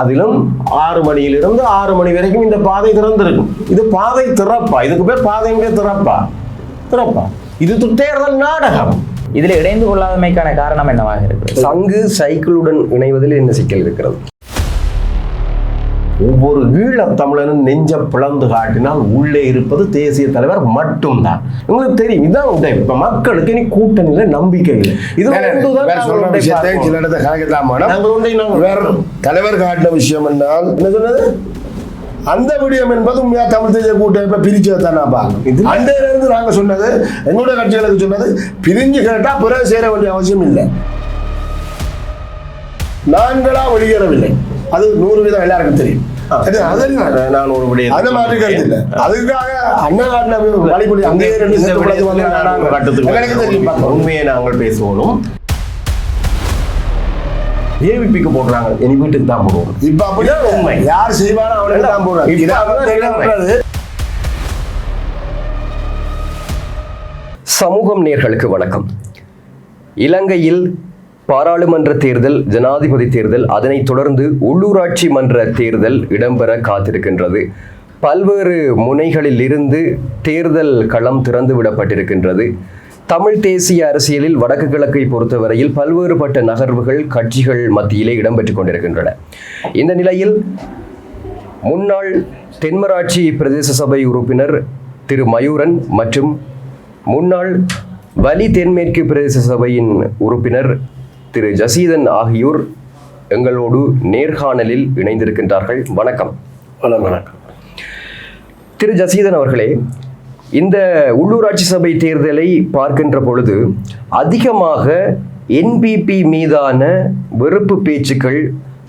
அதிலும் ஆறு மணியிலிருந்து ஆறு மணி வரைக்கும் இந்த பாதை திறந்திருக்கும். இது பாதை திறப்பா? இதுக்கு பேர் பாதையுடைய திறப்பா? திறப்பா. இது தேர்தல் நாடகம். இதில் இணைந்து கொள்ளாதமைக்கான காரணம் என்னவாக இருக்கிறது? சங்கு சைக்கிளுடன் இணைவதில் என்ன சிக்கல் இருக்கிறது? ஒவ்வொரு ஈழத் தமிழனும் நெஞ்ச பிளந்து காட்டினால் உள்ளே இருப்பது தேசிய தலைவர் மட்டும்தான். உங்களுக்கு தெரியும் இதான் உண்டை இப்ப மக்களுக்கு இனி கூட்டணியில நம்பிக்கை இல்லை. இது நாங்கள் நாங்கள் நாங்கள் தலைவர் காட்டின விஷயம் என்றால் என்ன சொன்னது? அந்த விடயம் என்பது உண்மையா தமிழ் தேசிய கூட்டமைப்பை பிரிச்சதை தான் நான் பார்க்கணும். இதுல- அண்டையில இருந்து நாங்க சொன்னது எங்களுடைய கட்சிகளுக்கு சொன்னது பிரிஞ்சு கேட்டா பிறகு சேர வேண்டிய அவசியம் இல்லை. நான்களா வெளியேறவில்லை. அது நூறு வீதம் எல்லாருக்கும் தெரியும். நான் ஒரு விடயத்தை அந்த மாதிரி கருத்து இல்லை. அதுக்காக அண்ணன் காட்டின வழிபடி அங்கேயே ரெண்டு கட்டத்துக்கு. உண்மையை நாங்கள் பேசுவோம் ஏவிபிக்கு போடுறாங்க. இனி வீட்டுக்கு தான் போடுவோம். இப்ப அப்படியே உண்மை. யார் செய்வானோ அவனுக்கு தான் போடுறாங்க. சமூகம் நேர்களுக்கு வணக்கம். இலங்கையில் பாராளுமன்ற தேர்தல் ஜனாதிபதி தேர்தல் அதனைத் தொடர்ந்து உள்ளூராட்சி மன்ற தேர்தல் இடம்பெற காத்திருக்கின்றது. பல்வேறு முனைகளில் இருந்து தேர்தல் களம் திறந்து விடப்பட்டிருக்கின்றது தமிழ் தேசிய அரசியலில் வடக்கு கிழக்கை பொறுத்தவரையில் பல்வேறுபட்ட நகர்வுகள் கட்சிகள் மத்தியிலே இடம்பெற்றுக் கொண்டிருக்கின்றன. இந்த நிலையில் முன்னாள் தென்மராட்சி பிரதேச சபை உறுப்பினர் திரு மயூரன் மற்றும் முன்னாள் வலி தென்மேற்கு பிரதேச சபையின் உறுப்பினர் திரு ஜசீதன் ஆகியோர் எங்களோடு நேர்காணலில் இணைந்திருக்கின்றார்கள். வணக்கம். வணக்கம். திரு ஜசீதன் அவர்களே இந்த உள்ளூராட்சி சபை தேர்தலை பார்க்கின்ற பொழுது அதிகமாக என்பிபி மீதான வெறுப்பு பேச்சுக்கள்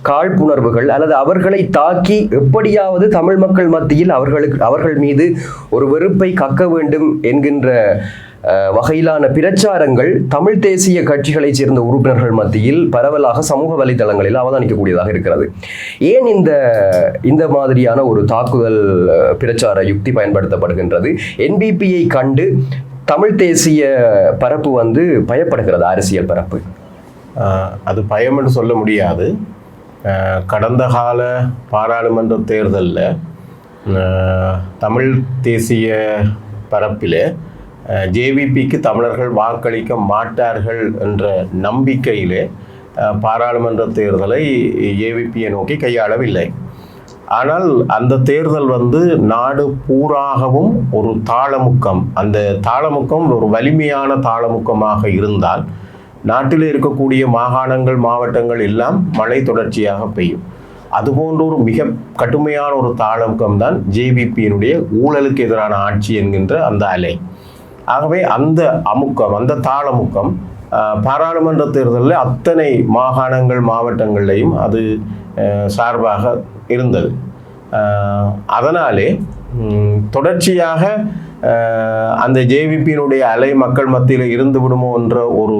காழ்ப்புணர்வுகள் அல்லது அவர்களை தாக்கி எப்படியாவது தமிழ் மக்கள் மத்தியில் அவர்களுக்கு அவர்கள் மீது ஒரு வெறுப்பை கக்க வேண்டும் என்கின்ற வகையிலான பிரச்சாரங்கள் தமிழ் தேசிய கட்சிகளைச் சேர்ந்த உறுப்பினர்கள் மத்தியில் பரவலாக சமூக வலைதளங்களில் அவதானிக்கக்கூடியதாக இருக்கிறது. ஏன் இந்த இந்த மாதிரியான ஒரு தாக்குதல் பிரச்சார யுக்தி பயன்படுத்தப்படுகின்றது? என்பிபியை கண்டு தமிழ் தேசிய பரப்பு வந்து பயப்படுகிறது அரசியல் பரப்பு. அது பயம் என்று சொல்ல முடியாது. கடந்த கால பாராளுமன்ற தேர்தலில் தமிழ் தேசிய பரப்பில் ஜேவிபிக்கு தமிழர்கள் வாக்களிக்க மாட்டார்கள் என்ற நம்பிக்கையிலே பாராளுமன்ற தேர்தலை ஏவிபியை நோக்கி கையாளவில்லை. ஆனால் அந்த தேர்தல் வந்து நாடு பூராகவும் ஒரு தாளமுக்கம் அந்த தாளமுக்கம் ஒரு வலிமையான தாளமுக்கமாக இருந்தால் நாட்டில் இருக்கக்கூடிய மாகாணங்கள் மாவட்டங்கள் எல்லாம் மழை தொடர்ச்சியாக பெய்யும். அதுபோன்ற ஒரு மிக கடுமையான ஒரு தாளமுக்கம் தான் ஜேவிபியினுடைய ஊழலுக்கு எதிரான ஆட்சி என்கின்ற அந்த அலை. ஆகவே அந்த அமுக்கம் அந்த தாளமுக்கம் பாராளுமன்ற தேர்தலில் அத்தனை மாகாணங்கள் மாவட்டங்கள்லையும் அது சார்பாக இருந்தது. அதனாலே தொடர்ச்சியாக அந்த ஜேவிபியினுடைய அலை மக்கள் மத்தியில் இருந்து விடுமோ என்ற ஒரு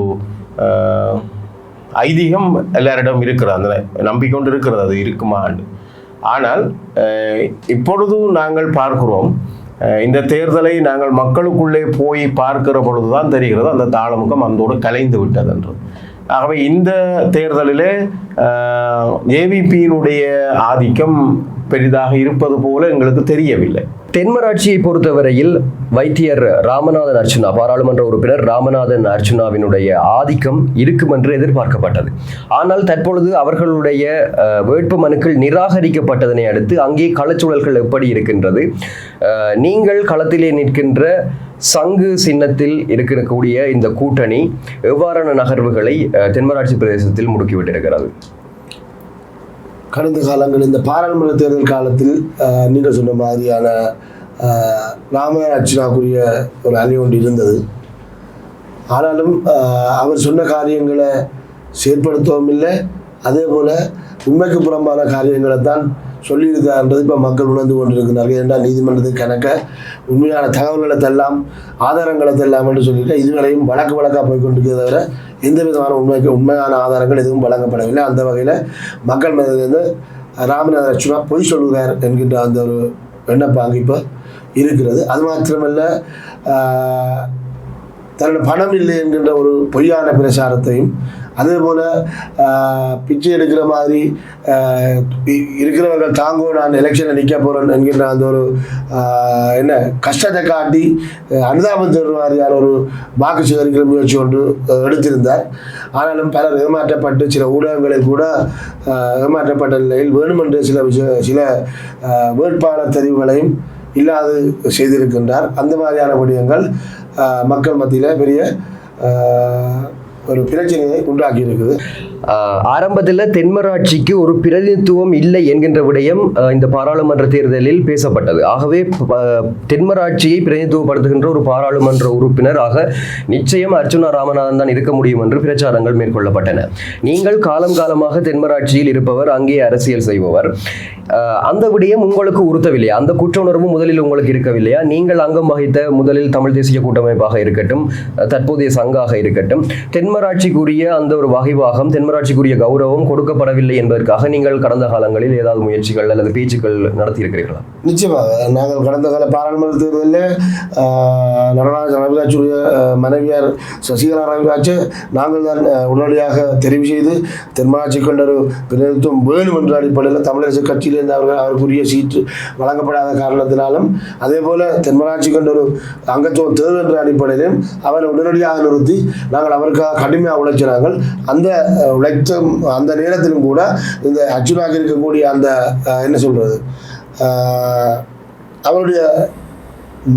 ஐதீகம் எல்லாரிடம் இருக்கிறது. அந்த நம்பிக்கொண்டு இருக்கிறது. அது இருக்குமான்னு ஆனால் இப்பொழுதும் நாங்கள் பார்க்கிறோம் இந்த தேர்தலை நாங்கள் மக்களுக்குள்ளே போய் பார்க்கிற பொழுதுதான் தெரிகிறது அந்த தாளமுகம் அந்தோடு கலைந்து விட்டது என்று ஆகவே இந்த தேர்தலிலே ஏவிபியினுடைய ஆதிக்கம் பெரிதாக இருப்பது போல எங்களுக்கு தெரியவில்லை. தென்மராட்சியை பொறுத்தவரையில் வைத்தியர் ராமநாதன் அர்ச்சுனா பாராளுமன்ற உறுப்பினர் ராமநாதன் அர்ச்சுனாவினுடைய ஆதிக்கம் இருக்கும் என்று எதிர்பார்க்கப்பட்டது. ஆனால் தற்பொழுது அவர்களுடைய வேட்பு மனுக்கள் நிராகரிக்கப்பட்டதனை அடுத்து அங்கே களச்சூழல்கள் எப்படி இருக்கின்றது? நீங்கள் களத்திலே நிற்கின்ற சங்கு சின்னத்தில் இருக்கக்கூடிய இந்த கூட்டணி எவ்வாறான நகர்வுகளை தென்மராட்சி பிரதேசத்தில் முடுக்கிவிட்டிருக்கிறது? கடந்த காலங்கள் இந்த பாராளுமன்ற தேர்தல் காலத்தில் நீங்கள் சொன்ன மாதிரியான அஹ், ராமநாத அர்ச்சனாக்குரிய ஒரு அணி ஒன்று இருந்தது. ஆனாலும் அவர் சொன்ன காரியங்களை செயற்படுத்தவும் இல்லை. அதே போல் உண்மைக்கு புறம்பான காரியங்களை தான் சொல்லியிருக்காருன்றது இப்போ மக்கள் உணர்ந்து கொண்டிருக்கிறார்கள். ஏன்னா நீதிமன்றத்துக்கு கணக்க உண்மையான தகவல்களை தெல்லாம் ஆதாரங்களை தெல்லாம் என்று சொல்லியிருக்கேன் இதுவரையும் வழக்கு வழக்காக போய் கொண்டிருக்கிறத தவிர எந்த விதமான உண்மைக்கு உண்மையான ஆதாரங்கள் எதுவும் வழங்கப்படவில்லை. அந்த வகையில் மக்கள் மனதிலிருந்து ராமநாத லட்சுமா பொய் சொல்கிறார் என்கின்ற அந்த ஒரு எண்ணப்பாங்கு இப்போ இருக்கிறது. அது மாத்திரமல்ல தன்னோட பணம் இல்லை என்கின்ற ஒரு பொய்யான பிரச்சாரத்தையும் அதே போல் பிச்சை எடுக்கிற மாதிரி இருக்கிறவர்கள் தாங்கோ நான் எலெக்ஷனில் நிற்க போகிறேன் என்கின்ற அந்த ஒரு என்ன கஷ்டத்தை காட்டி அனுதாபம் தருற மாதிரியான ஒரு வாக்கு சேகரிக்கிற முயற்சி ஒன்று எடுத்திருந்தார். ஆனாலும் பலர் ஏமாற்றப்பட்டு சில ஊடகங்களில் கூட ஏமாற்றப்பட்ட நிலையில் வேணுமென்ற சில விஷய சில வேட்பாளர் தெரிவுகளையும் இல்லாது செய்திருக்கின்றார். அந்த மாதிரியான விடயங்கள் மக்கள் மத்தியில் பெரிய ஒரு பிரச்சனையை உண்டாக்கி இருக்குது ஆரம்பத்தில் தென்மராட்சிக்கு ஒரு பிரதிநிதித்துவம் இல்லை என்கின்ற விடயம் இந்த பாராளுமன்ற தேர்தலில் பேசப்பட்டது. ஆகவே தென்மராட்சியை பிரதிநிதித்துவப்படுத்துகின்ற ஒரு பாராளுமன்ற உறுப்பினராக நிச்சயம் அர்ச்சுனா ராமநாதன் தான் இருக்க முடியும் என்று பிரச்சாரங்கள் மேற்கொள்ளப்பட்டன. நீங்கள் காலம் காலமாக தென்மராட்சியில் இருப்பவர் அங்கே அரசியல் செய்பவர். அந்த விடயம் உங்களுக்கு உறுத்தவில்லையா? அந்த குற்ற உணர்வு முதலில் உங்களுக்கு இருக்கவில்லையா? நீங்கள் அங்கம் வகித்த முதலில் தமிழ் தேசிய கூட்டமைப்பாக இருக்கட்டும் தற்போதைய சங்காக இருக்கட்டும் தென்மராட்சிக்குரிய அந்த ஒரு வகைவாகம் தென் தென்மராட்சிக்குரிய கௌரவம் கொடுக்கப்படவில்லை என்பதற்காக நீங்கள் கடந்த காலங்களில் ஏதாவது முயற்சிகள் அல்லது பேச்சுக்கள் நடத்தியிருக்கிறீர்களா? நிச்சயமாக. நாங்கள் கடந்த கால பாராளுமன்ற தேர்தலில் நடராஜ ரவிராஜுடைய மனைவியார் சசிகலா ரவிராஜ் நாங்கள் தான் உடனடியாக தெரிவு செய்து தென்மராட்சி கொண்ட ஒரு பிரதிநிதித்துவம் வேணும் என்ற அடிப்படையில் தமிழரசு கட்சியிலிருந்து அவர்கள் அவருக்குரிய சீட்டு வழங்கப்படாத காரணத்தினாலும் அதே போல தென்மராட்சி கொண்ட ஒரு அங்கத்துவம் தேர்வு என்ற அடிப்படையிலும் அவரை உடனடியாக நிறுத்தி நாங்கள் அவருக்காக கடுமையாக உழைச்சினாங்கள் அந்த அஹ், அந்த நேரத்திலும் கூட இந்த அச்சுனாக இருக்கக்கூடிய அந்த என்ன சொல்றது? அவருடைய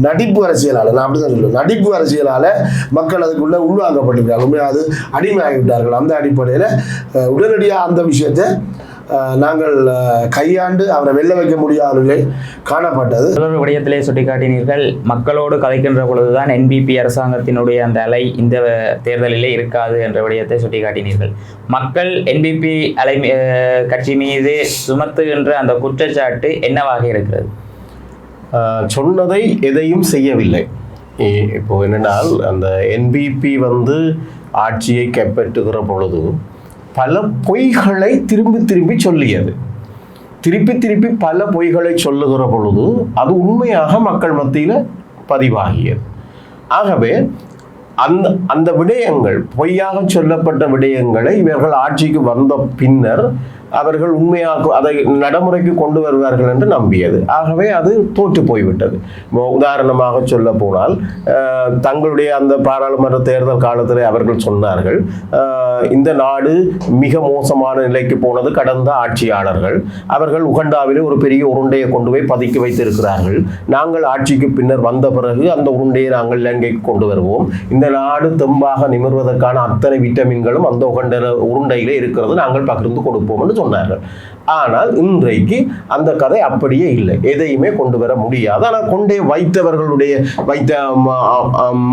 நடிப்பு அரசியலால் நான் அப்படி தான் சொல்லுவேன் நடிப்பு அரசியலால் மக்கள் அதுக்குள்ளே உள்வாங்கப்பட்டிருக்காங்க. உண்மையாக அது அடிமையாகிவிட்டார்கள். அந்த அடிப்படையில் உடனடியாக அந்த விஷயத்தை நாங்கள் கையாண்டு அவரை வெல்ல வைக்க முடியாத நிலை காணப்பட்டது விடயத்திலே சுட்டிக்காட்டினீர்கள். மக்களோடு கதைக்கின்ற பொழுதுதான் என்பிபி அரசாங்கத்தினுடைய அந்த அலை இந்த தேர்தலிலே இருக்காது என்ற விடயத்தை சுட்டிக்காட்டினீர்கள். மக்கள் என்பிபி அலை கட்சி மீது சுமத்துகின்ற அந்த குற்றச்சாட்டு என்னவாக இருக்கிறது? சொன்னதை எதையும் செய்யவில்லை. இ- இப்போ என்னென்னால் அந்த என்பிபி வந்து ஆட்சியை கைப்பற்றுகிற பொழுது பல பொய்களை திரும்பி திரும்பி சொல்லியது. திருப்பி திருப்பி பல பொய்களை சொல்லுகிற பொழுது அது உண்மையாக மக்கள் மத்தியில் பதிவாகியது. ஆகவே அந்த அந்த விடயங்கள் பொய்யாக சொல்லப்பட்ட விடயங்களை இவர்கள் ஆட்சிக்கு வந்த பின்னர் அவர்கள் உண்மையாக அதை நடைமுறைக்கு கொண்டு வருவார்கள் என்று நம்பியது. ஆகவே அது தோற்று போய்விட்டது. உதாரணமாக சொல்ல போனால் தங்களுடைய அந்த பாராளுமன்ற தேர்தல் காலத்தில் அவர்கள் சொன்னார்கள் இந்த நாடு மிக மோசமான நிலைக்கு போனது கடந்த ஆட்சியாளர்கள். அவர்கள் உகண்டாவிலே ஒரு பெரிய உருண்டையை கொண்டு போய் பதுக்கி வைத்திருக்கிறார்கள். நாங்கள் ஆட்சிக்கு பின்னர் வந்த பிறகு அந்த உருண்டையை நாங்கள் இலங்கைக்கு கொண்டு வருவோம். இந்த நாடு தெம்பாக நிமிர்வதற்கான அத்தனை விட்டமின்களும் அந்த உகண்ட உருண்டையிலே இருக்கிறது. நாங்கள் பகிர்ந்து கொடுப்போம் என்று சொன்னார்கள். ஆனால் இன்றைக்கு அந்த கதை அப்படியே இல்லை. எதையுமே கொண்டு வர முடியாது. ஆனால் கொண்டே வைத்தவர்களுடைய வைத்த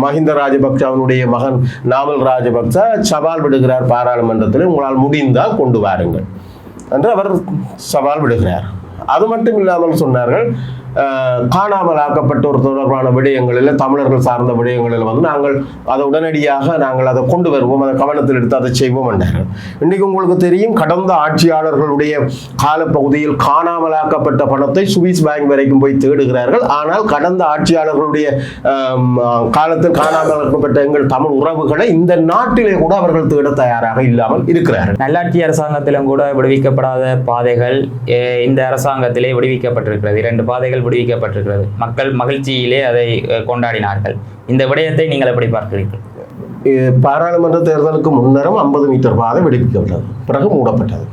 மஹிந்த ராஜபக்சவனுடைய மகன் நாவல் ராஜபக்ச சவால் விடுகிறார் பாராளுமன்றத்தில். உங்களால் முடிந்தால் கொண்டு வாருங்கள். என்று அவர் சவால் விடுகிறார். அது மட்டும் இல்லாமல் சொன்னார்கள் காணாமல் ஆக்கப்பட்டோர் தொடர்பான விடயங்களில் தமிழர்கள் சார்ந்த விடயங்களில் வந்து நாங்கள் அதை உடனடியாக நாங்கள் அதை கொண்டு வருவோம் அதை கவனத்தில் எடுத்து அதை செய்வோம் என்றார்கள். இன்றைக்கு உங்களுக்கு தெரியும் கடந்த ஆட்சியாளர்களுடைய காலப்பகுதியில் காணாமல் ஆக்கப்பட்ட பணத்தை சுவிஸ் பேங்க் வரைக்கும் போய் தேடுகிறார்கள். ஆனால் கடந்த ஆட்சியாளர்களுடைய காலத்தில் காணாமல் ஆக்கப்பட்ட எங்கள் தமிழ் உறவுகளை இந்த நாட்டிலே கூட அவர்கள் தேட தயாராக இல்லாமல் இருக்கிறார்கள். நல்லாட்சி அரசாங்கத்திலும் கூட விடுவிக்கப்படாத பாதைகள் இந்த அரசாங்கத்திலே விடுவிக்கப்பட்டிருக்கிறது. இரண்டு பாதைகள் விடுவிக்கப்பட்டிருக்கிறது. மக்கள் மகிழ்ச்சியிலே அதை கொண்டாடினார்கள். இந்த விடயத்தை நீங்கள் எப்படி பார்க்கிறீர்கள்? பாராளுமன்ற தேர்தலுக்கு முன்னரும் ஐம்பது மீட்டர் பாதை விடுவிக்கப்பட்டது. பிறகு மூடப்பட்டது.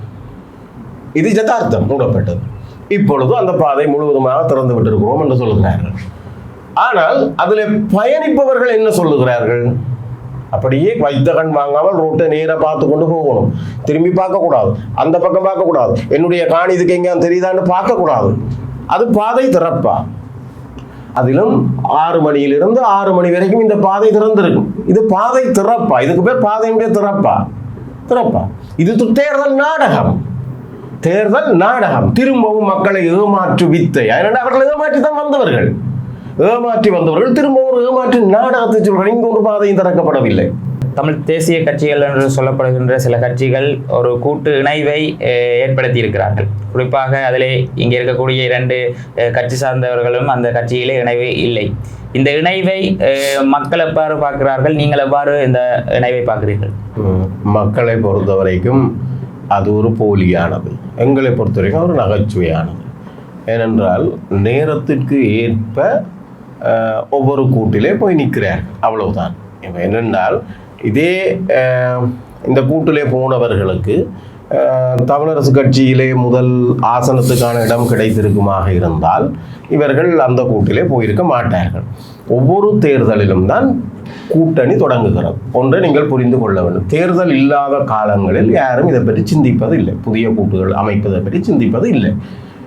இது யதார்த்தம் மூடப்பட்டது. இப்பொழுது அந்த பாதை முழுவதுமாக திறந்து விட்டிருக்கிறோம் என்று சொல்லுகிறார்கள். ஆனால் அதில் பயணிப்பவர்கள் என்ன சொல்லுகிறார்கள்? அப்படியே வைத்த கண் வாங்காமல் ரோட்டை நேராக பார்த்து கொண்டு போகணும். திரும்பி பார்க்கக்கூடாது. அந்த பக்கம் பார்க்கக்கூடாது. என்னுடைய காணி இதுக்கு எங்கேயாவது தெரியுதான்னு பார்க்கக்கூடாது. அது பாதை திறப்பா. அதிலும் ஆறு மணியிலிருந்து ஆறு மணி வரைக்கும் இந்த பாதை திறந்திருக்கும். இது பாதை திறப்பா. இதுக்கு பேர் பாதையுடைய திறப்பா. திறப்பா. இது தேர்தல் நாடகம். தேர்தல் நாடகம். திரும்பவும் மக்களை ஏமாற்று வித்தை. ஏனென்றால் அவர்கள் ஏமாற்றி தான் வந்தவர்கள். ஏமாற்றி வந்தவர்கள் திரும்பவும் ஏமாற்றி நாடகத்தை சொல்கிறார்கள். இங்கு ஒரு பாதையும் திறக்கப்படவில்லை. தமிழ் தேசிய கட்சிகள் என்று சொல்லப்படுகின்ற சில கட்சிகள் ஒரு கூட்டு இணைவை ஏற்படுத்தி இருக்கிறார்கள் குறிப்பாக அதிலே இங்கே இருக்கக்கூடிய இரண்டு கட்சி சார்ந்தவர்களும் அந்த கட்சியிலே இணைவு இல்லை. இந்த இணைவை மக்கள் எவ்வாறு பார்க்கிறார்கள்? நீங்கள் எவ்வாறு இந்த இணைவை பார்க்கிறீர்கள்? மக்களை பொறுத்த வரைக்கும் அது ஒரு போலியானது. எங்களை பொறுத்த வரைக்கும் ஒரு நகைச்சுவையானது. ஏனென்றால் நேரத்திற்கு ஏற்ப ஒவ்வொரு கூட்டிலே போய் நிற்கிறார் அவ்வளவுதான். இப்போ என்னென்றால் இதே இந்த கூட்டிலே போனவர்களுக்கு தமிழரசு கட்சியிலே முதல் ஆசனத்துக்கான இடம் கிடைத்திருக்குமாக இருந்தால் இவர்கள் அந்த கூட்டிலே போயிருக்க மாட்டார்கள். ஒவ்வொரு தேர்தலிலும் தான் கூட்டணி தொடங்குகிறது. ஒன்றை நீங்கள் புரிந்து கொள்ள வேண்டும். தேர்தல் இல்லாத காலங்களில் யாரும் இதை பற்றி சிந்திப்பது இல்லை புதிய கூட்டுகள் அமைப்பதை பற்றி சிந்திப்பது இல்லை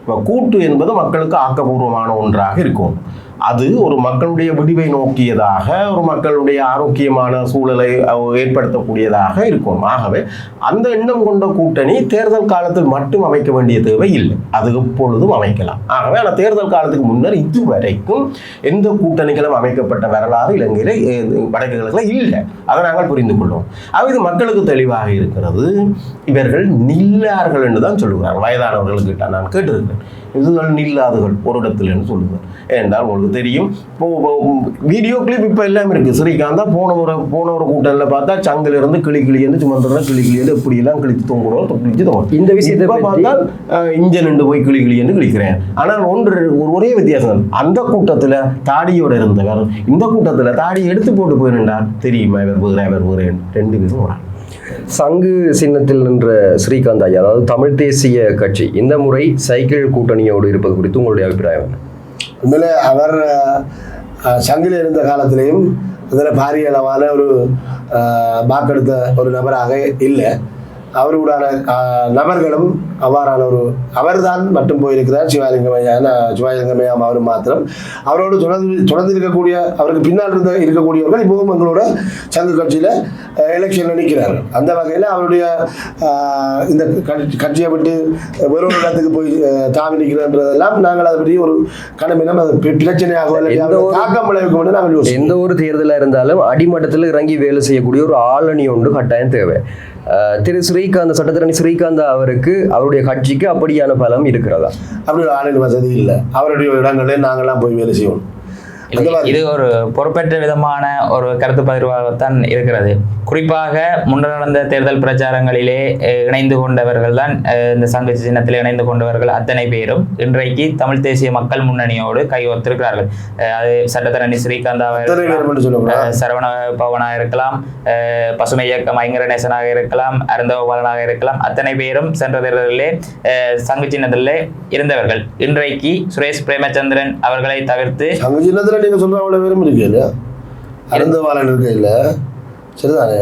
இப்போ கூட்டு என்பது மக்களுக்கு ஆக்கப்பூர்வமான ஒன்றாக இருக்கும். அது ஒரு மக்களுடைய விடிவை நோக்கியதாக ஒரு மக்களுடைய ஆரோக்கியமான சூழலை ஏற்படுத்தக்கூடியதாக இருக்கும். ஆகவே அந்த எண்ணம் கொண்ட கூட்டணி தேர்தல் காலத்தில் மட்டும் அமைக்க வேண்டிய தேவை இல்லை. அது எப்பொழுதும் அமைக்கலாம். ஆகவே ஆனால் தேர்தல் காலத்துக்கு முன்னர் இதுவரைக்கும் எந்த கூட்டணிகளும் அமைக்கப்பட்ட வரலாறு இலங்கையில் அஹ், வடக்கு கிழக்குல இல்லை. அதை நாங்கள் புரிந்து கொள்வோம். ஆகவே இது மக்களுக்கு தெளிவாக இருக்கிறது. இவர்கள் நில்லார்கள் என்று தான் சொல்லுகிறார் வயதானவர்களுக்கிட்ட நான் கேட்டிருக்கிறேன். இதுகள் நில்லாதுகள் ஒரு இடத்துல என்று சொல்லுவார். ஏனென்றால் உங்களுக்கு தெரியும் இப்போ வீடியோ கிளிப் இப்போ எல்லாம் இருக்கு. ஸ்ரீகாந்தா போன ஒரு போன ஒரு கூட்டணியில் பார்த்தா சங்கில இருந்து கிளி கிளியன்னு சுமந்துறா கிளி கிளியன்னு எப்படி எல்லாம் கிழித்து தொங்குறோம் கிழிச்சு தொங்கும் இந்த விஷயத்தை பார்த்தால் அஹ், இஞ்சன் ரெண்டு போய் கிளி கிளியன்னு கிழிக்கிறேன். ஆனால் ஒன்று ஒரு ஒரே வித்தியாசம் அந்த கூட்டத்துல தாடியோட இருந்தவர் இந்த கூட்டத்துல தாடி எடுத்து போட்டு போயிருந்தார். தெரியுமா இவர் போகிறேன் இவர் போகிறேன் ரெண்டு பேரும் வராங்க சங்கு சின்னத்தில் நின்ற ஸ்ரீகாந்த் ஐயா அதாவது தமிழ் தேசிய கட்சி இந்த முறை சைக்கிள் கூட்டணியோடு இருப்பது குறித்து உங்களுடைய அபிப்பிராயம் உண்மையிலே அவர் சங்கில் இருந்த காலத்திலையும் அதில் பாரிய அளவான ஒரு வாக்கெடுத்த ஒரு நபராக இல்லை. அவருடான நபர்களும் அவ்வாறான ஒரு அவர்தான் மட்டும் போயிருக்கிறார். சிவாலிங்கம் ஐயா நான் சிவாலிங்கம் ஐயா அவரும் மாத்திரம். அவரோடு தொடர்ந்து தொடர்ந்து இருக்கக்கூடிய அவருக்கு பின்னால் இருந்த இருக்கக்கூடியவர்கள் இப்பவும் எங்களோட சங்க கட்சியில் எலெக்ஷனில் நிற்கிறார்கள் அந்த வகையில் அவருடைய இந்த கட்சி- கட்சியை விட்டு வேறொரு இடத்துக்கு போய் தாவி நிற்கிறன்றதெல்லாம் நாங்கள் அதை பற்றி ஒரு கடமையிலும் அது பிரச்சனையாக இல்லை. எந்த ஒரு- தாக்கம் விளைவிக்கும் நாங்கள் எந்த ஒரு தேர்தலாக இருந்தாலும் அடிமட்டத்தில் இறங்கி வேலை செய்யக்கூடிய ஒரு ஆளணி ஒன்று கட்டாயம் தேவை. திரு ஸ்ரீகாந்த் சட்டத்திரணி ஸ்ரீகாந்த் அவருக்கு அவருடைய கட்சிக்கு அப்படியான பலம் இருக்கிறதா? அப்படி ஒரு ஆளுநர் வசதி இல்லை. அவருடைய இடங்களில் நாங்கள்லாம் போய் வேலை செய்வோம். இது ஒரு பொறுப்பற்ற விதமான ஒரு கருத்து பகிர்வாகத்தான் இருக்கிறது. குறிப்பாக முன்னர் நடந்த தேர்தல் பிரச்சாரங்களிலே இணைந்து கொண்டவர்கள் தான் இந்த சங்க சின்னத்தில் இணைந்து கொண்டவர்கள் அத்தனை பேரும் இன்றைக்கு தமிழ் தேசிய மக்கள் முன்னணியோடு கைகோர்த்திருக்கிறார்கள். அது சட்டத்தரணி ஸ்ரீகாந்தாவாக இருக்கலாம், சரவண பவனாக இருக்கலாம் பசுமை இயக்கம் ஐங்கரநேசனாக இருக்கலாம் அருந்தகோபாலனாக இருக்கலாம் அத்தனை பேரும் சென்ற தேர்தலிலே சங்கு சின்னத்திலே இருந்தவர்கள். இன்றைக்கு சுரேஷ் பிரேமச்சந்திரன் அவர்களை தவிர்த்து சங்க சின்னத்தில் நீங்கள் சொல்கிற அவ்வளோ பேரும் இருக்கு இல்லையா? அருந்தவாளன் இருக்க இல்லை. சரிதானே?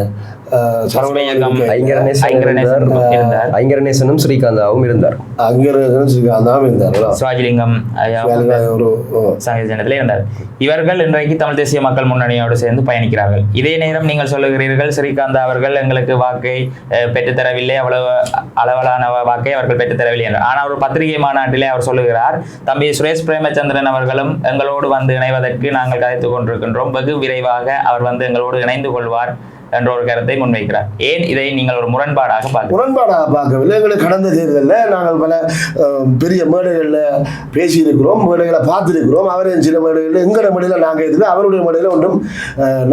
அஹ், சரவணன் இயக்கம் இருக்க இல்ல. ஐங்கரநேசன் ஐங்கரநேசன் இருந்தார். ஐங்கரநேசனும் ஸ்ரீகாந்தாவும் இருந்தார். சிவாஜிலிங்கம் ஒரு இவர்கள் இன்றைக்கு தமிழ் தேசிய மக்கள் முன்னணியோடு சேர்ந்து பயணிக்கிறார்கள். இதே நேரம் நீங்கள் சொல்லுகிறீர்கள் ஸ்ரீகாந்த் அவர்கள் எங்களுக்கு வாக்கை அஹ், பெற்றுத்தரவில்லை அவ்வளவு அளவிலான வாக்கை அவர்கள் பெற்றுத்தரவில்லை என்று. ஆனால் ஒரு பத்திரிகை மாநாட்டிலே அவர் சொல்லுகிறார் தம்பி சுரேஷ் பிரேமச்சந்திரன் அவர்களும் எங்களோடு வந்து இணைவதற்கு நாங்கள் கதைத்துக் கொண்டிருக்கின்றோம். வெகு விரைவாக அவர் வந்து எங்களோடு இணைந்து கொள்வார். என்ற ஒரு கருத்தை முன்வைக்கிறார். ஏன் இதை நீங்கள் ஒரு முரண்பாடாக பார்க்க முரண்பாடாக பார்க்கவில்லை. எங்களுக்கு கடந்த தேர்தலில் நாங்கள் பல பெரிய மேடைகளில் பேசியிருக்கிறோம் மேடைகளை பார்த்துருக்கிறோம். அவரின் சில மேடைகளில் எங்களோட மேடையில் நாங்கள் இருக்கிறோம் அவருடைய மேடையில் ஒன்றும்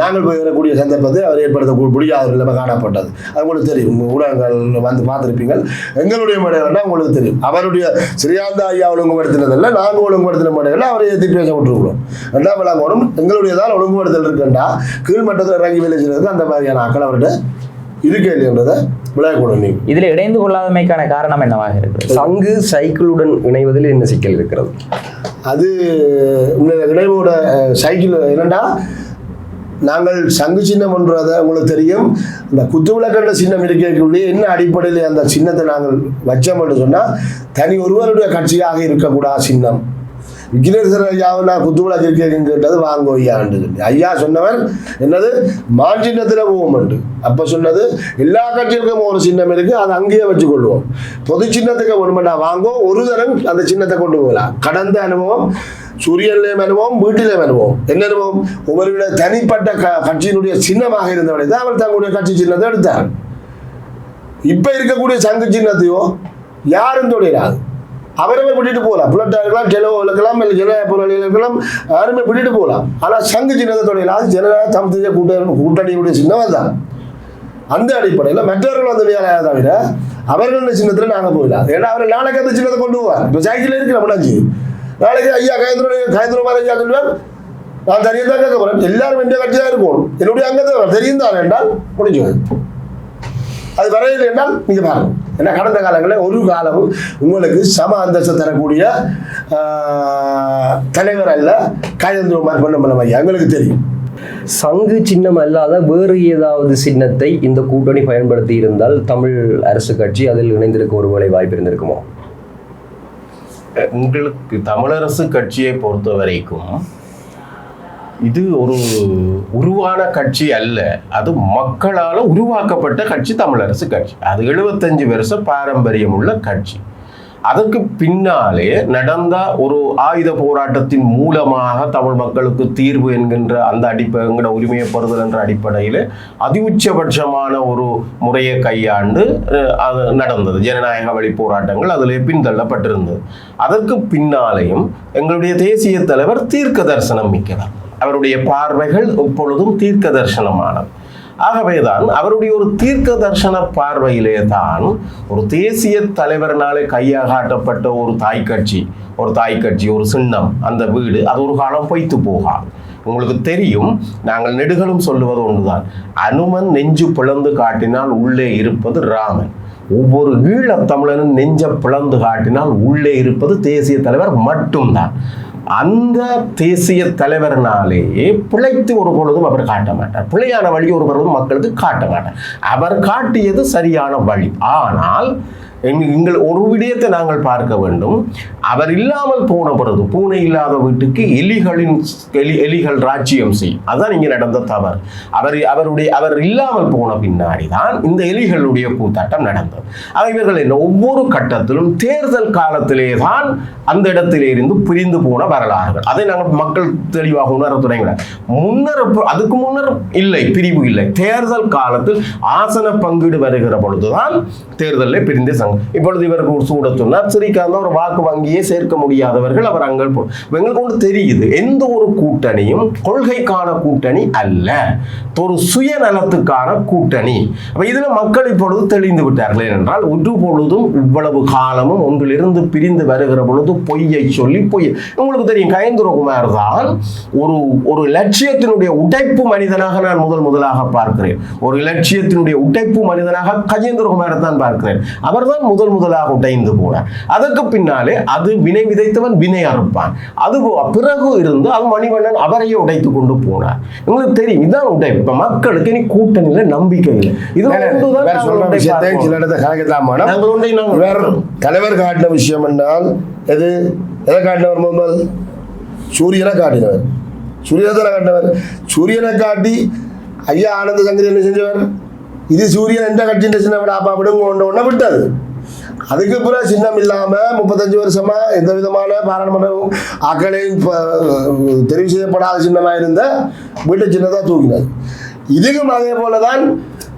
நாங்கள் பெறக்கூடிய சந்தர்ப்பத்தை அவர் ஏற்படுத்த முடியாத நிலைமை காணப்பட்டது. அது உங்களுக்கு தெரியும். ஊடகங்கள் வந்து பார்த்துருப்பீங்க. எங்களுடைய மேடைகள்னா உங்களுக்கு தெரியும். அவருடைய ஸ்ரீகாந்த ஐயா ஒழுங்குபடுத்தினதில்லை நாங்கள் ஒழுங்குபடுத்தின மேடைகளில் அவரை ஏற்றி பேச விட்டுருக்கிறோம் ரெண்டாம் விளங்கணும் எங்களுடைய தான் ஒழுங்குபடுத்தல் இருக்குண்டா? கீழ்மட்டத்தில் இறங்கி வேலை செய்யறதுக்கு அந்த மாதிரியான அவர்கிட்ட இருக்கே இல்லைன்றதை நீங்கள் இதில் இணைந்து கொள்ளாதமைக்கான காரணம் என்னவாக இருக்கிறது? சங்கு சைக்கிளுடன் இணைவதில் என்ன சிக்கல் இருக்கிறது? அது இணைவோட சைக்கிள் என்னன்னா நாங்கள் சங்கு சின்னம் என்றதை உங்களுக்கு தெரியும். இந்த குத்து விளக்கண்ட சின்னம் இருக்கக்குள்ளே என்ன அடிப்படையில் அந்த சின்னத்தை நாங்கள் வச்சோம் என்று சொன்னால் தனி ஒருவருடைய கட்சியாக இருக்கக்கூடாது சின்னம். விக்னேஸ்வர ஐயாவை நான் குத்துவிழா கேட்க கேட்டது வாங்கோ ஐயான்னு சொல்லி. ஐயா சொன்னவர் என்னது? மான் சின்னத்தில் அப்போ சொன்னது எல்லா கட்சிகளுக்கும் ஒரு சின்னம் இருக்கு அதை அங்கேயே வச்சு கொள்வோம் பொது சின்னத்துக்கு ஒன்றுமெண்டா வாங்கோ ஒரு தரம் அந்த சின்னத்தை கொண்டு போகலாம். கடந்த அனுபவம் சூரியன்லேயும் அனுபவம் வீட்டிலே அனுபவம். என்ன அனுபவம்? ஒவ்வொருடைய தனிப்பட்ட க கட்சியினுடைய சின்னமாக இருந்தவரை தான் அவர் தங்களுடைய கட்சி சின்னத்தை எடுத்தார். இப்போ இருக்கக்கூடிய சங்கு சின்னத்தையோ யாரும் தொழிலாது அவரவே விட்டுட்டு போகலாம். புலட்டாக இருக்கலாம் டெலோ இருக்கலாம் இல்லை ஜனநாயக பொருளில் இருக்கலாம் யாருமே விட்டுட்டு போகலாம். ஆனால் சங்கு சின்னத்தை தொழிலாது ஜனநாயக தமிழ்த்திய கூட்டணி கூட்டணியுடைய சின்னம் தான். அந்த அடிப்படையில் மற்றவர்கள் வந்து வேலையாக தவிர அவர்கள் சின்னத்தில் நாங்கள் போயிடலாம். ஏன்னா அவர் நாளைக்கு அந்த சின்னத்தை கொண்டு போவார். இப்போ சைக்கிள் இருக்கிற முன்னாச்சு நாளைக்கு ஐயா கயந்திர கயந்திரமார் ஐயா சொல்லுவார் நான் தனியாக தான் கேட்க போகிறேன் எல்லாரும் வேண்டிய கட்சியாக இருக்கும்? என்னுடைய அங்கத்தை தெரியும் தான். என்றால் முடிஞ்சு அது வரையில் என்றால் நீங்கள் பாருங்கள் ஏன்னா கடந்த காலங்களில் ஒரு காலமும் உங்களுக்கு சம அந்தஸ்து தரக்கூடிய தலைவர் அல்ல கயந்திரமார் பொன்னம்பலம் ஐயா. எங்களுக்கு தெரியும். சங்கு சின்னம் அல்லாத வேறு ஏதாவது சின்னத்தை இந்த கூட்டணி பயன்படுத்தி இருந்தால் தமிழ் அரசு கட்சி அதில் இணைந்திருக்க ஒருவேளை வாய்ப்பு இருந்திருக்குமோ? உங்களுக்கு தமிழரசு கட்சியை பொறுத்த வரைக்கும் இது ஒரு உருவான கட்சி அல்ல. அது மக்களால் உருவாக்கப்பட்ட கட்சி தமிழரசு கட்சி. அது எழுபத்தஞ்சு வருஷம் பாரம்பரியம் உள்ள கட்சி. அதற்கு பின்னாலே நடந்த ஒரு ஆயுத போராட்டத்தின் மூலமாக தமிழ் மக்களுக்கு தீர்வு என்கின்ற அந்த அடிப்படைங்கிற உரிமையை பெறுதல் என்ற அடிப்படையில் அதிஉச்சபட்சமான ஒரு முறையை கையாண்டு அது நடந்தது. ஜனநாயக வழி போராட்டங்கள் அதில் பின்தள்ளப்பட்டிருந்தது. அதற்கு பின்னாலேயும் எங்களுடைய தேசிய தலைவர் தீர்க்க தரிசனம் மிக்கவர். அவருடைய பார்வைகள் எப்பொழுதும் தீர்க்க தரிசனமானது ஆகவேதான் அவருடைய ஒரு தீர்க்க தர்சன பார்வையிலே தான் ஒரு தேசிய தலைவர்னாலே கையாகாட்டப்பட்ட ஒரு தாய் கட்சி ஒரு தாய் கட்சி ஒரு சின்னம் அந்த வீடு அது ஒரு காலம் பொய்த்து போகாது. உங்களுக்கு தெரியும் நாங்கள் நெடுகளும் சொல்லுவது ஒன்றுதான். அனுமன் நெஞ்சு பிளந்து காட்டினால் உள்ளே இருப்பது ராமன். ஒவ்வொரு ஈழத்தமிழனும் நெஞ்ச பிளந்து காட்டினால் உள்ளே இருப்பது தேசிய தலைவர் மட்டும்தான். அந்த தேசிய தலைவர்னாலேயே பிழைத்து ஒரு பொழுதும் அவர் காட்ட மாட்டார். பிழையான வழி ஒரு பொழுதும் மக்களுக்கு காட்ட மாட்டார். அவர் காட்டியது சரியான வழி. ஆனால் எங்கள் ஒரு விடயத்தை நாங்கள் பார்க்க வேண்டும். அவர் இல்லாமல் போன பூனை இல்லாத வீட்டுக்கு எலிகளின் எலி எலிகள் ராஜ்யம் செய்யும் அதுதான் இங்கே நடந்த தவறு. அவர் அவருடைய அவர் இல்லாமல் போன பின்னாடி தான் இந்த எலிகளுடைய கூத்தாட்டம் நடந்தது. ஆக இவர்கள் என்ன ஒவ்வொரு கட்டத்திலும் தேர்தல் காலத்திலே தான் அந்த இடத்திலே இருந்து பிரிந்து போன வரலாறுகள். அதை நாங்கள் மக்கள் தெளிவாக உணர தொடங்கினார். முன்னர் அதுக்கு முன்னர் இல்லை பிரிவு இல்லை. தேர்தல் காலத்தில் ஆசன பங்கீடு வருகிற பொழுதுதான் தேர்தலில் பிரிந்து சங்கம் இப்பொழுது இவருக்கு ஒரு சூட சொன்னார். ஸ்ரீகாந்த் ஒரு வாக்கு வங்கியே சேர்க்க முடியாதவர்கள் அவர் அங்கே போ எங்களுக்கு ஒன்று தெரியுது. எந்த ஒரு கூட்டணியும் கொள்கைக்கான கூட்டணி அல்ல. ஒரு சுயநலத்துக்கான கூட்டணி. அப்போ இதில் மக்கள் இப்பொழுது தெளிந்து விட்டார்கள் ஏனென்றால் ஒரு பொழுதும் இவ்வளவு காலமும் ஒன்றிலிருந்து பிரிந்து வருகிற பொழுது பொய்யை சொல்லி பொய் உங்களுக்கு தெரியும் கயந்திரகுமார் தான் ஒரு ஒரு லட்சியத்தினுடைய உடைப்பு மனிதனாக நான் முதல் முதலாக பார்க்கிறேன். ஒரு லட்சியத்தினுடைய உடைப்பு மனிதனாக கஜேந்திரகுமாரை தான் பார்க்கிறேன். அவர் தான் முதல் முதலாக உடைந்து போனார் அதற்கு பின்னாலே அது வினை விதைத்தவன் வினை அறுப்பான். அது பிறகு இருந்து அது மணிவண்ணன் அவரையே உடைத்து கொண்டு போனார். உங்களுக்கு தெரியும் இதான் உடைப்பு இப்ப மக்களுக்கு இனி கூட்டணியில நம்பிக்கை இல்லை. இது. சில இடத்தை வேற தலைவர் காட்டின விஷயம் என்றால் எது? எதை காட்டினவர் முதல் சூரியனை காட்டினவர். சூரியனை காட்டினவர். சூரியனை காட்டி ஐயா ஆனந்த சங்கரி என்ன செஞ்சவர்? இது சூரியன் எந்த கட்சியின் சின்ன விட அப்பா விடுங்க ஒன்று ஒன்று விட்டது. அதுக்கு பிறகு சின்னம் இல்லாம முப்பத்தஞ்சு வருஷமா எந்த விதமான பாராளுமன்ற ஆக்களையும் தெரிவு செய்யப்படாத சின்னமா இருந்த வீட்டை சின்னதா தூக்கினது இதுக்கும் அதே போலதான்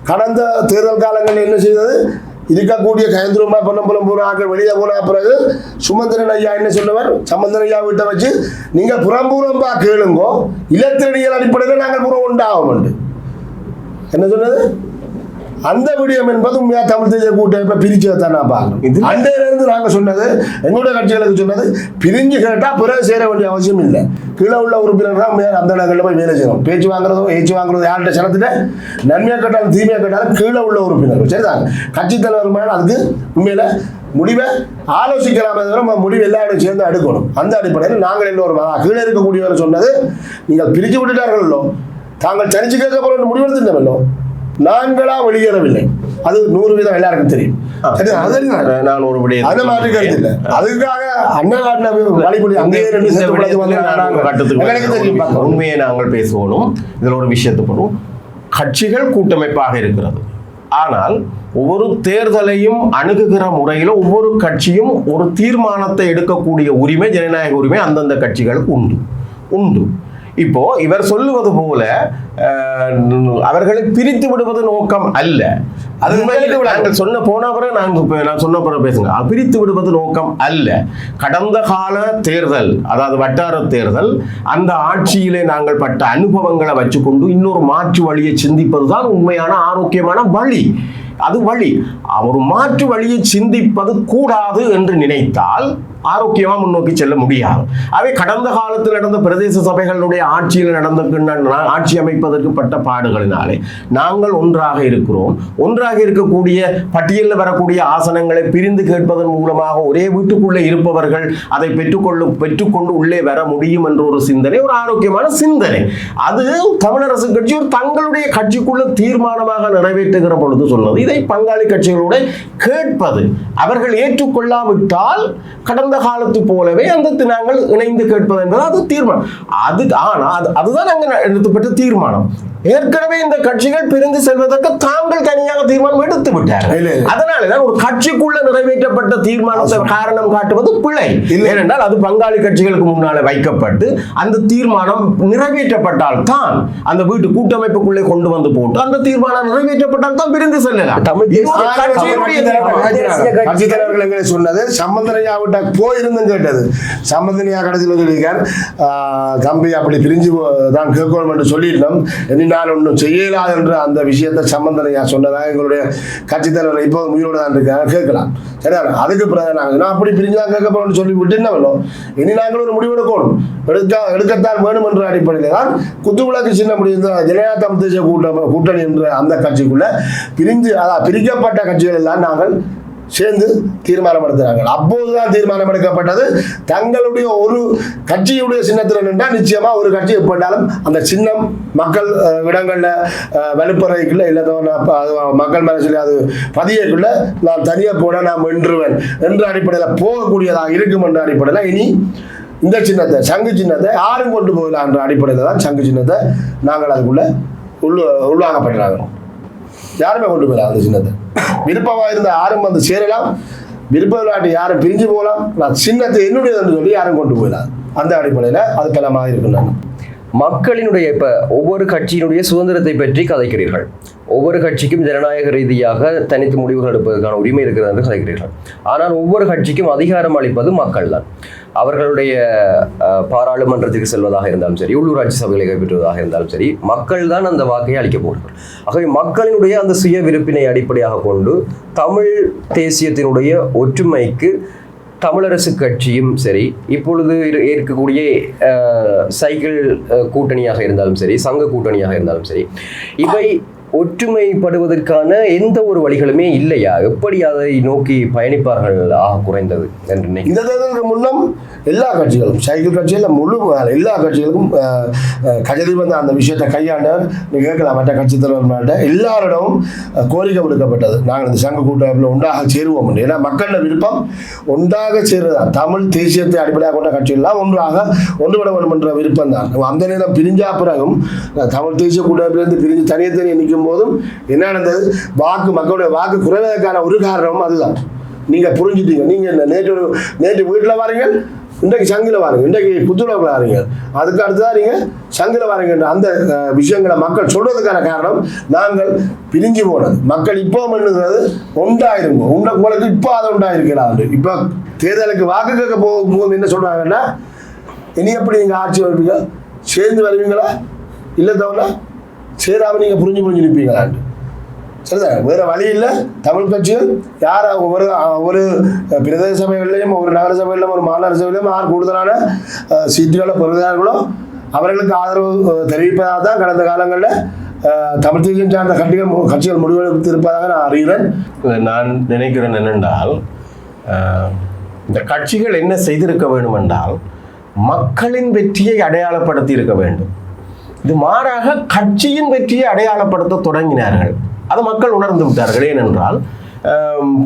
கடந்த தேர்தல் காலங்களில் என்ன செய்தது? இருக்கக்கூடிய கயந்திரமா பொன்னம்பலம் போன ஆக்கள் வெளியே போன பிறகு சுமந்திரன் ஐயா என்ன சொன்னவர்? சமந்திரன் ஐயா வீட்டை வச்சு நீங்க புறம்பூரம்பா கேளுங்கோ. இலத்திரணியல் அடிப்படையில் நாங்கள் புறம் உண்டாகும் என்ன சொன்னது? அந்த விடயம் என்பது உண்மையா தமிழ் தேசிய கூட்டமைப்பை பிரிச்சு தான் நான் பார்க்கணும். இதுல- அண்டையில இருந்து நாங்க சொன்னது எங்களுடைய கட்சிகளுக்கு சொன்னது பிரிஞ்சு கேட்டா பிறகு சேர வேண்டிய அவசியம் இல்லை. கீழே உள்ள உறுப்பினர்கள் உண்மையா அந்த இடங்களில் போய் வேலை செய்யணும். பேச்சு வாங்குறதோ ஏச்சு வாங்குறதோ யார்கிட்ட சனத்திட்ட நன்மையாக கேட்டாலும் தீமையாக கேட்டாலும் கீழே உள்ள உறுப்பினர்கள். சரிதான் கட்சி தலைவர் அதுக்கு உண்மையில முடிவை ஆலோசிக்கலாமே தவிர நம்ம முடிவு எல்லாரும் சேர்ந்து எடுக்கணும். அந்த அடிப்படையில் நாங்கள் எல்லோரும் கீழே இருக்கக்கூடியவர் சொன்னது நீங்கள் பிரித்து விட்டுட்டார்களோ தாங்கள் தனிச்சு கேட்க போகிற முடிவெடுத்துட்டோமல்லோ நாங்களா வெளியேறவில்லை. அது நூறு வீதம் எல்லாருக்கும் தெரியும்? நான் ஒரு விடயத்தை அந்த மாதிரி கருத்து இல்லை அதுக்காக அண்ணன் நாட்டில் வழிபடி அங்கேயே ரெண்டு கட்டத்துக்கு தெரியும். உண்மையை நாங்கள் பேசுவோம் இதுல ஒரு விஷயத்தை பண்ணுவோம் கட்சிகள் கூட்டமைப்பாக இருக்கிறது. ஆனால் ஒவ்வொரு தேர்தலையும் அணுகுகிற முறையில் ஒவ்வொரு கட்சியும் ஒரு தீர்மானத்தை எடுக்கக்கூடிய உரிமை ஜனநாயக உரிமை அந்தந்த கட்சிகளுக்கு உண்டு. உண்டு. இப்போ இவர் சொல்லுவது போல அவர்களை பிரித்து விடுவது நோக்கம் அல்ல. அது நாங்கள் சொன்ன போன பிறகு நாங்கள் நான் சொன்ன பிறகு பேசுங்க. பிரித்து விடுவது நோக்கம் அல்ல. கடந்த கால தேர்தல் அதாவது வட்டார தேர்தல் அந்த ஆட்சியிலே நாங்கள் பட்ட அனுபவங்களை வச்சுக்கொண்டு இன்னொரு மாற்று வழியை சிந்திப்பது தான் உண்மையான ஆரோக்கியமான வழி. அது வழி. ஒரு மாற்று வழியை சிந்திப்பது கூடாது என்று நினைத்தால் ஆரோக்கியமா முன்னோக்கி செல்ல முடியாது. அவை கடந்த காலத்தில் நடந்த பிரதேச சபைகளுடைய ஆட்சியில் நடந்த ஆட்சி அமைப்பதற்கு பட்ட பாடுகளினாலே நாங்கள் ஒன்றாக இருக்கிறோம். ஒன்றாக இருக்கக்கூடிய பட்டியலில் வரக்கூடிய ஆசனங்களை பிரிந்து கேட்பதன் மூலமாக ஒரே வீட்டுக்குள்ளே இருப்பவர்கள் அதை பெற்றுக்கொள்ள பெற்றுக்கொண்டு உள்ளே வர முடியும் என்ற ஒரு சிந்தனை ஒரு ஆரோக்கியமான சிந்தனை. அது தமிழரசு கட்சி ஒரு தங்களுடைய கட்சிக்குள்ள தீர்மானமாக நிறைவேற்றுகிற பொழுது சொன்னது. இதை பங்காளி கட்சிகளோட கேட்பது அவர்கள் ஏற்றுக்கொள்ளாவிட்டால் கடந்த காலத்து போலவே அந்த நாங்கள் இணைந்து கேட்பது என்பது அது தீர்மானம். அது ஆனா அது அதுதான் நாங்கள் எடுத்துப்பட்ட தீர்மானம். ஏற்கனவே இந்த கட்சிகள் பிரிந்து செல்வதற்கு தாங்கள் தனியாக தீர்மானம் எடுத்து விட்டார்கள். இல்ல. அதனாலதான் ஒரு கட்சிக்குள்ள நிறைவேற்றப்பட்ட தீர்மானத்தை காரணம் காட்டுவது பிழை. ஏனென்றால் அது பங்காளி கட்சிகளுக்கு முன்னாலே வைக்கப்பட்டு அந்த தீர்மானம் நிறைவேற்றப்பட்டால் தான் அந்த வீட்டு கூட்டமைப்புக்குள்ளே கொண்டு வந்து போட்டு அந்த தீர்மானம் நிறைவேற்றப்பட்டால் தான் பிரிந்து செல்லலாம். கட்சி தலைவர்கள் சொன்னது சம்பந்தனையா விட்ட போயிருந்தும் கேட்டது. சம்பந்தனையா கடைசியில் சொல்லியிருக்கார். தம்பி அப்படி பிரிஞ்சு தான் கேட்கணும் என்று சொல்லிட்டோம் என்னால் ஒன்றும் செய்யலாம் என்ற அந்த விஷயத்தை சம்பந்தனையா சொன்னதாக எங்களுடைய கட்சி தலைவர் இப்போ உயிரோடு தான் இருக்காங்க. கேட்கலாம். சரியா? அதுக்கு பிறகு நாங்கள் நான் அப்படி பிரிஞ்சு தான் கேட்க போறோம்னு சொல்லி விட்டு என்ன வேணும்? இனி நாங்கள் ஒரு முடிவெடுக்கணும் எடுக்க எடுக்கத்தான் வேணும் என்ற அடிப்படையில் தான் குத்துவிளக்கு சின்ன முடிந்த ஜனநாயக தமிழ் தேசிய கூட்டம் கூட்டணி என்ற அந்த கட்சிக்குள்ள பிரிஞ்சு அதான் பிரிக்கப்பட்ட கட்சிகள் எல்லாம் நாங்கள் சேர்ந்து தீர்மானம் எடுத்தாங்க அப்போதுதான் தீர்மானம் எடுக்கப்பட்டது தங்களுடைய ஒரு கட்சியுடைய சின்னத்தில் நின்றால் நிச்சயமா ஒரு கட்சி எப்படினாலும் அந்த சின்னம் மக்கள் இடங்கள்ல வலுப்பறைக்குள்ள இல்லை மக்கள் மனசில் அது பதியக்குள்ள நான் தனியாக போட நான் வென்றுவேன் என்ற அடிப்படையில் போகக்கூடியதாக இருக்கும் என்ற அடிப்படையில் இனி இந்த சின்னத்தை சங்கு சின்னத்தை யாரும் கொண்டு போகலாம் என்ற அடிப்படையில் தான் சங்கு சின்னத்தை நாங்கள் அதுக்குள்ள உள்ள உள்வாங்கப்படுறாங்க யாருமே கொண்டு போகலாம் அந்த சின்னத்தை. விருப்பமாக இருந்த யாரும் வந்து சேரலாம். விருப்பம் இல்லாட்டி யாரும் பிரிஞ்சு போகலாம். நான் சின்னத்தை என்னுடையதுன்னு சொல்லி யாரும் கொண்டு போயிடலாம் அந்த அடிப்படையில் அது பலமாக இருக்கும் நான் மக்களினுடைய இப்ப ஒவ்வொரு கட்சியினுடைய சுதந்திரத்தை பற்றி கதைக்கிறீர்கள். ஒவ்வொரு கட்சிக்கும் ஜனநாயக ரீதியாக தனித்து முடிவுகள் எடுப்பதற்கான உரிமை இருக்கிறது என்று கதைக்கிறீர்கள். ஆனால் ஒவ்வொரு கட்சிக்கும் அதிகாரம் அளிப்பது மக்கள் தான். அவர்களுடைய பாராளுமன்றத்திற்கு செல்வதாக இருந்தாலும் சரி உள்ளூராட்சி சபைகளை கைப்பற்றுவதாக இருந்தாலும் சரி மக்கள் தான் அந்த வாக்கை அளிக்கப் போகிறார்கள். ஆகவே மக்களினுடைய அந்த சுய விருப்பினை அடிப்படையாக கொண்டு தமிழ் தேசியத்தினுடைய ஒற்றுமைக்கு தமிழரசு கட்சியும் சரி இப்பொழுது இருக்கக்கூடிய சைக்கிள் கூட்டணியாக இருந்தாலும் சரி சங்க கூட்டணியாக இருந்தாலும் சரி இவை ஒற்றுமைப்படுவதற்கான எந்த ஒரு வழிகளுமே இல்லையா? எப்படி அதை நோக்கி பயணிப்பார்கள்? ஆக குறைந்தது என்று இந்த தேர்தலுக்கு முன்னம் எல்லா கட்சிகளும் சைக்கிள் கட்சியில் முழு எல்லா கட்சிகளுக்கும் கஜதி வந்து அந்த விஷயத்தை கையாண்டார். நீ கேட்கலாம் மற்ற கட்சி தலைவர்கள்ட்ட எல்லாரிடமும் கோரிக்கை விடுக்கப்பட்டது. நாங்கள் இந்த சங்க கூட்டமைப்பில் ஒன்றாக சேருவோம் ஏன்னா மக்களோட விருப்பம் ஒன்றாக சேருதான் தமிழ் தேசியத்தை அடிப்படையாக கொண்ட கட்சிகள்லாம் ஒன்றாக ஒன்றுபட வேண்டும் என்ற விருப்பம் தான் அந்த நேரம் பிரிஞ்சா பிறகும் தமிழ் தேசிய கூட்டமைப்பிலிருந்து பிரிஞ்சு தனியே தனியே நிற்கும் போதும் என்ன நடந்தது? வாக்கு மக்களுடைய வாக்கு குறைவதற்கான ஒரு காரணமும் அதுதான். நீங்க புரிஞ்சுட்டீங்க. நீங்க என்ன நேற்று நேற்று வீட்டில் வாருங்கள் இன்றைக்கு சங்கில வாருங்க இன்றைக்கு புத்துணர்வு வாருங்க அதுக்கு அடுத்ததான் நீங்க சங்கில வாருங்கன்ற அந்த விஷயங்களை மக்கள் சொல்றதுக்கான காரணம் நாங்கள் பிரிஞ்சு போனது. மக்கள் இப்போ பண்ணுறது உண்டாயிருங்க. உண்ட உங்களுக்கு இப்போ அதை உண்டாயிருக்கிறாங்க இப்போ தேர்தலுக்கு வாக்கு கேட்க போகும்போது என்ன சொல்றாங்கன்னா இனி எப்படி நீங்கள் ஆட்சி வருவீங்க சேர்ந்து வருவீங்களா? இல்லை தவிர சேராவை நீங்கள் புரிஞ்சு புரிஞ்சு நிற்பீங்களான்னு சரிதா? வேற வழி இல்லை? தமிழ் கட்சிகள் யார்? ஒவ்வொரு ஒரு பிரதேச சபைகளிலையும் ஒரு நகர சபையிலும் ஒரு மாநகர சபையிலும் யார் கூடுதலான சீட்டுகளை பெறுகிறார்களோ அவர்களுக்கு ஆதரவு தெரிவிப்பதாக தான் கடந்த காலங்களில் தமிழ் தேசியம் சார்ந்த கட்சிகள் கட்சிகள் முடிவெடுத்திருப்பதாக நான் அறிகிறேன். நான் நினைக்கிறேன் என்னென்றால் இந்த கட்சிகள் என்ன செய்திருக்க வேண்டும் என்றால் மக்களின் வெற்றியை அடையாளப்படுத்தி இருக்க வேண்டும். இது மாறாக கட்சியின் வெற்றியை அடையாளப்படுத்த தொடங்கினார்கள். அது மக்கள் உணர்ந்து விட்டார்கள். ஏனென்றால்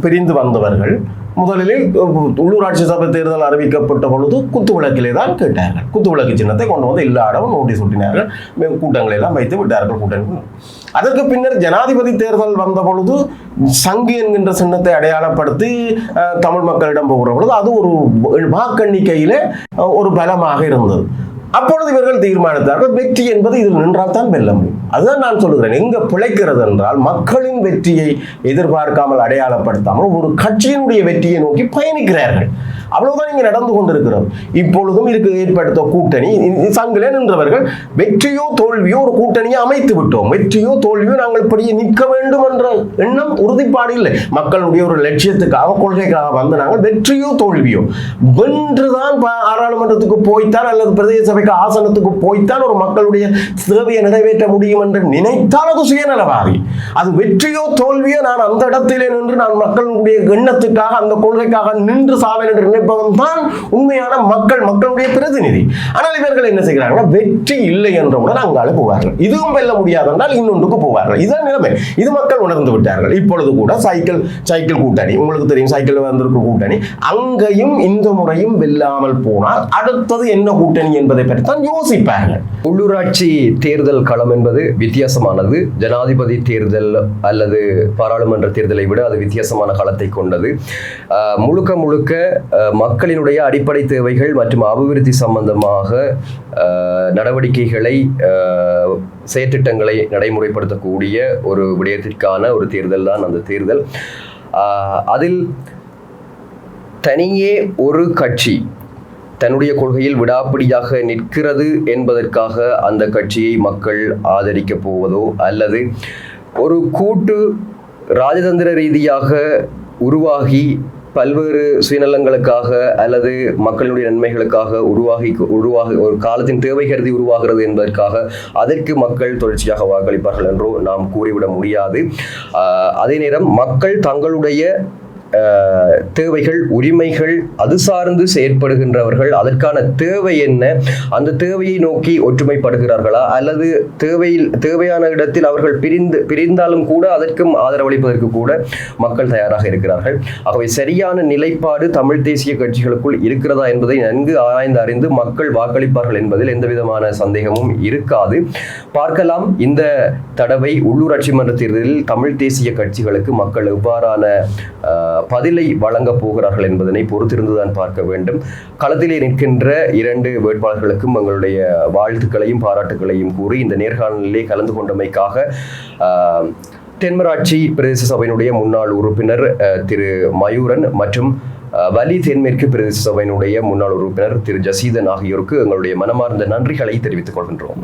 பிரிந்து வந்தவர்கள் முதலில் உள்ளூராட்சி சபை தேர்தல் அறிவிக்கப்பட்ட பொழுது குத்து விளக்கிலே தான் கேட்டார்கள். குத்து விளக்கு சின்னத்தை கொண்டு வந்து எல்லாரும் நோட்டீஸ் ஒட்டினார்கள். மே- கூட்டங்களை எல்லாம் வைத்து விட்டார்கள் கூட்டங்கள். அதற்கு பின்னர் ஜனாதிபதி தேர்தல் வந்த பொழுது சங்கு என்கின்ற சின்னத்தை அடையாளப்படுத்தி தமிழ் மக்களிடம் போகிற பொழுது அது ஒரு வாக்கெண்ணிக்கையிலே ஒரு பலமாக இருந்தது. அப்பொழுது இவர்கள் தீர்மானித்தார்கள் வெற்றி என்பது இதில் நின்றால் தான் வெல்ல முடியும். அதுதான் நான் சொல்லுகிறேன். எங்க பிழைக்கிறது என்றால் மக்களின் வெற்றியை எதிர்பார்க்காமல் அடையாளப்படுத்தாமல் ஒரு கட்சியினுடைய வெற்றியை நோக்கி பயணிக்கிறார்கள். அவ்வளவுதான் இங்கே நடந்து கொண்டிருக்கிறது. இப்பொழுதும் இதுக்கு ஏற்படுத்த கூட்டணி சங்கிலே நின்றவர்கள் வெற்றியோ தோல்வியோ ஒரு கூட்டணியை அமைத்து விட்டோம். வெற்றியோ தோல்வியோ நாங்கள் இப்படியே நிற்க வேண்டும் என்ற எண்ணம் உறுதிப்பாடு இல்லை. மக்களுடைய ஒரு லட்சியத்துக்காக கொள்கைக்காக வந்து நாங்கள் வெற்றியோ தோல்வியோ வென்றுதான் பா- பாராளுமன்றத்துக்கு போய்த்தான் அல்லது பிரதேச சபைக்கு ஆசனத்துக்கு போய்த்தான் ஒரு மக்களுடைய தேவையை நிறைவேற்ற முடியும் என்று நினைத்தால் அது சுயநலவாதி. அது வெற்றியோ தோல்வியோ நான் அந்த இடத்திலே நின்று நான் மக்களுடைய எண்ணத்துக்காக அந்த கொள்கைக்காக நின்று சாவேன் என்று நினைப்பவன் தான் உண்மையான மக்கள் மக்களுடைய பிரதிநிதி. ஆனால் இவர்கள் என்ன செய்கிறாங்கன்னா வெற்றி இல்லை என்றவுடன் அங்கால போவார்கள் இதுவும் வெல்ல முடியாது என்றால் இன்னொன்றுக்கு போவார்கள். இதுதான் நிலைமை. இது மக்கள் உணர்ந்து விட்டார்கள். இப்பொழுது கூட சைக்கிள் சைக்கிள் கூட்டணி. உங்களுக்கு தெரியும் சைக்கிள் வந்திருக்கும் கூட்டணி. அங்கேயும் இந்த முறையும் வெல்லாமல் போனால் அடுத்தது என்ன கூட்டணி என்பதை பற்றி தான் யோசிப்பார்கள். உள்ளூராட்சி தேர்தல் களம் என்பது வித்தியாசமானது. ஜனாதிபதி தேர்தல் அல்லது பாராளுமன்ற தேர்தலை விட அது வித்தியாசமான களத்தை கொண்டது. முழுக்க முழுக்க மக்களினுடைய அடிப்படை தேவைகள் மற்றும் அபிவிருத்தி சம்பந்தமாக நடவடிக்கைகளை செயற்திட்டங்களை நடைமுறைப்படுத்தக்கூடிய ஒரு விடயத்திற்கான ஒரு தேர்தல் தான் அந்த தேர்தல். அதில் தனியே ஒரு கட்சி தன்னுடைய கொள்கையில் விடாப்பிடியாக நிற்கிறது என்பதற்காக அந்த கட்சியை மக்கள் ஆதரிக்கப் போவதோ அல்லது ஒரு கூட்டு ராஜதந்திர ரீதியாக உருவாகி பல்வேறு சுயநலங்களுக்காக அல்லது மக்களுடைய நன்மைகளுக்காக உருவாகி உருவாக ஒரு காலத்தின் தேவை கருதி உருவாகிறது என்பதற்காக அதற்கு மக்கள் தொடர்ச்சியாக வாக்களிப்பார்கள் என்றோ நாம் கூறிவிட முடியாது. அதே நேரம் மக்கள் தங்களுடைய தேவைகள் உரிமைகள் அது சார்ந்து செயற்படுகின்றவர்கள் அதற்கான தேவை என்ன? அந்த தேவையை நோக்கி ஒற்றுமைப்படுகிறார்களா? அல்லது தேவையில் தேவையான இடத்தில் அவர்கள் பிரிந்து பிரிந்தாலும் கூட அதற்கும் ஆதரவளிப்பதற்கு கூட மக்கள் தயாராக இருக்கிறார்கள். ஆகவே சரியான நிலைப்பாடு தமிழ் தேசிய கட்சிகளுக்குள் இருக்கிறதா என்பதை நன்கு ஆராய்ந்து அறிந்து மக்கள் வாக்களிப்பார்கள் என்பதில் எந்த விதமான சந்தேகமும் இருக்காது. பார்க்கலாம் இந்த தடவை உள்ளூராட்சி மன்ற தேர்தலில் தமிழ் தேசிய கட்சிகளுக்கு மக்கள் எவ்வாறான பதிலை வழங்கப் போகிறார்கள் என்பதனை பொறுத்திருந்துதான் பார்க்க வேண்டும். களத்திலே நிற்கின்ற இரண்டு வேட்பாளர்களுக்கும் எங்களுடைய வாழ்த்துக்களையும் பாராட்டுக்களையும் கூறி இந்த நேர்காணலிலே கலந்து கொண்டமைக்காக தென்மராட்சி பிரதேச சபையினுடைய முன்னாள் உறுப்பினர் திரு மயூரன் மற்றும் வலி தென்மேற்கு பிரதேச சபையினுடைய முன்னாள் உறுப்பினர் திரு ஜசீதன் ஆகியோருக்கு எங்களுடைய மனமார்ந்த நன்றிகளை தெரிவித்துக் கொள்கின்றோம்.